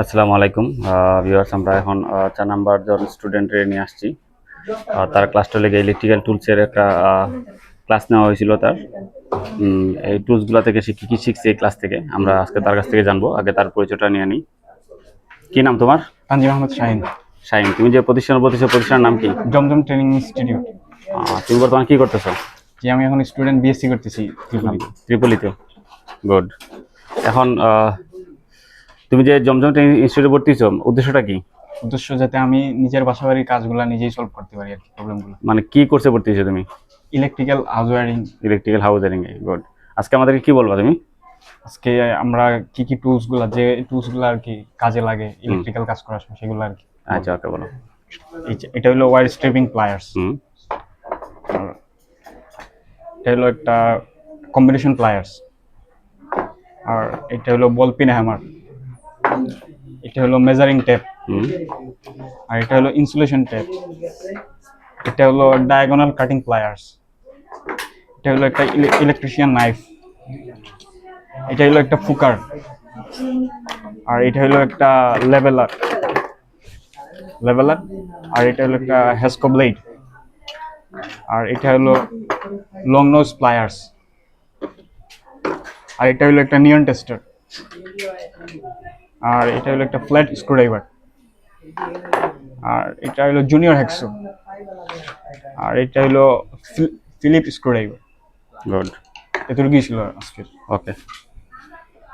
আসসালামু আলাইকুম। ভিউয়ার্স আমরা এখন চার নাম্বার জন স্টুডেন্টের নিয়ে আসছি। তার ক্লাসটা লেগে ইলেকট্রিক্যাল টুলসের একটা ক্লাস নেওয়া হয়েছিল তার। এই টুলসগুলো থেকে সে কী কী শিখছে এই ক্লাস থেকে আমরা আজকে তার কাছ থেকে জানব। আগে তার পরিচয়টা নিয়ে নিই। কি নাম তোমার? তানজিম আহমদ শাহিন। শাহিন তুমি যে প্রতিষ্ঠান বলতেছো প্রতিষ্ঠানের নাম কি? Zamzam training institute. তুমি বর্তমানে কী করতেছো? যে আমি এখন স্টুডেন্ট বিএসসি করতেছি। ত্রিপলিতে। গুড এখন তুমি যে জমজম ট্রেনিং ইনস্টিটিউটে ভর্তি হয়েছো উদ্দেশ্যটা কি? উদ্দেশ্য যাতে আমি নিজের বাসা বাড়ির কাজগুলো নিজেই সলভ করতে পারি আর কি প্রবলেমগুলো মানে কি কোর্সে ভর্তি হয়েছো তুমি? ইলেকট্রিক্যাল হাউস ওয়ারিং ইলেকট্রিক্যাল হাউজারিং এ গুড আজকে আমাদেরকে কি বলবা তুমি? আজকে আমরা কি কি টুলসগুলো যে টুলসগুলো আর কি কাজে লাগে ইলেকট্রিক্যাল কাজ করার সময় সেগুলো আর কি। আচ্ছা ওকে বলো। এটা হলো ওয়ার স্ট্রিপিং প্লায়ার্স হুম। এটা হলো একটা কম্বিনেশন প্লায়ার্স আর এটা হলো বল পিন হ্যামার এটা হলো মেজারিং টেপ আর এটা হলো ইনসুলেশন টেপ এটা হলো ডায়াগোনাল কাটিং প্লায়ার্স এটা হলো একটা ইলেকট্রিশিয়ান নাইফ এটা হলো একটা ফুকার। আর এটা হলো একটা লেভেলার লেভেলার আর এটা হলো একটা হেসকো ব্লেড আর এটা হলো লং নোজ প্লায়ার্স আর এটা হলো একটা নিয়ন টেস্টার আর এটা হলো একটা ফ্ল্যাট স্ক্রুড্রাইভার আর এটা হলো জুনিয়র হ্যাক্সো আর এটা হলো ফিলিপ স্ক্রুড্রাইভার গুড এতটুকুই ছিল আজকের। ওকে